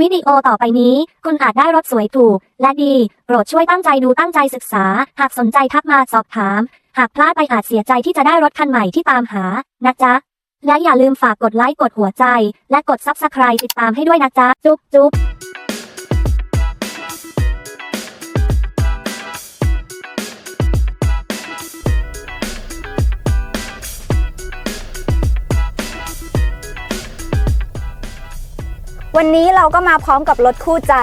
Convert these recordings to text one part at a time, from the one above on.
วิดีโอต่อไปนี้ คุณอาจได้รถสวยถูก และดี โปรดช่วยตั้งใจดูตั้งใจศึกษา หากสนใจทักมาสอบถาม หากพลาดไปอาจเสียใจที่จะได้รถคันใหม่ที่ตามหา นะจ๊ะ และอย่าลืมฝากกดไลค์กดหัวใจ และกด Subscribe ติดตามให้ด้วยนะจ๊ะ จุ๊บจุ๊บ วันนี้เราก็มาพร้อมกับรถคู่ใจ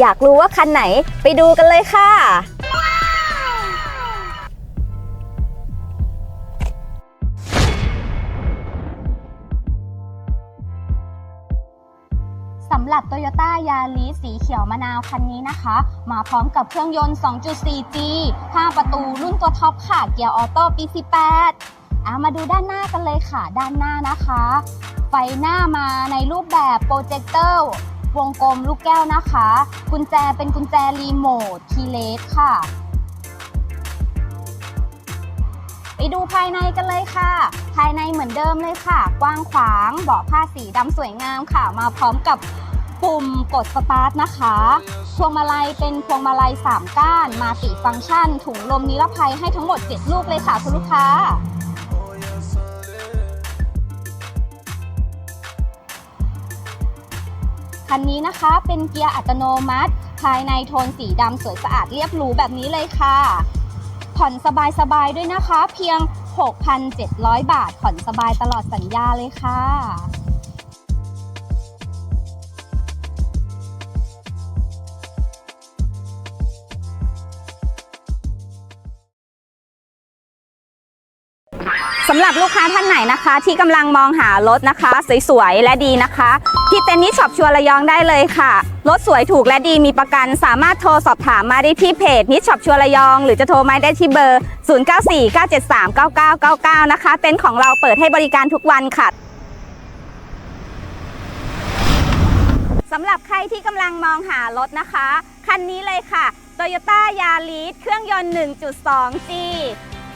อยากรู้ว่าคันไหนไปดูกันเลยค่ะ สำหรับ Toyota Yaris สีเขียวมะนาวคันนี้นะคะ มาพร้อมกับเครื่องยนต์ 2.4G 5 ประตูรุ่นตัวท็อปค่ะ เกียร์ออโต้ปี 18 อะมาดูด้านหน้ากันเลยค่ะ ด้านหน้านะคะ ไฟหน้ามาในรูปแบบโปรเจคเตอร์วงกลมลูกแก้วนะคะ กุญแจเป็นกุญแจรีโมทคีเลสค่ะ ไปดูภายในกันเลยค่ะ ภายในเหมือนเดิมเลยค่ะ กว้างขวางเบาะผ้าสีดำสวยงามค่ะ มาพร้อมกับปุ่มกดสตาร์ทนะคะพวงมาลัยเป็นพวงมาลัย 3 ก้าน มาติฟังก์ชัน ถุงลมนิรภัยให้ทั้งหมด 7 ลูกเลยค่ะคุณลูกค้า คันนี้นะคะเป็นเกียร์อัตโนมัติ ภายในโทนสีดำสวยสะอาดเรียบหรูแบบนี้เลยค่ะ ผ่อนสบายๆด้วยนะคะ เพียง 6,700 บาท ผ่อนสบายตลอดสัญญาเลยค่ะ สำหรับลูกค้าท่านไหนนะคะ ที่กำลังมองหารถนะคะ สวยๆและดีนะคะที่เต็นท์นิสช็อปชัวร์ระยองได้เลยค่ะ รถสวยถูกและดีมีประกัน สามารถโทรสอบถามมาได้ที่เพจนิสช็อปชัวร์ระยอง หรือจะโทรมาได้ที่เบอร์ 0949739999 นะคะ เต็นท์ของเราเปิดให้บริการทุกวันค่ะสำหรับใครที่กำลังมองหารถนะคะ คันนี้เลยค่ะ Toyota Yaris เครื่องยนต์ 1.2G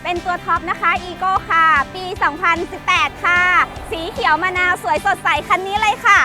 เป็นตัวท็อปนะคะอีโก้ค่ะ ปี 2018 ค่ะ สีเขียวมะนาวสวยสดใสคันนี้เลยค่ะ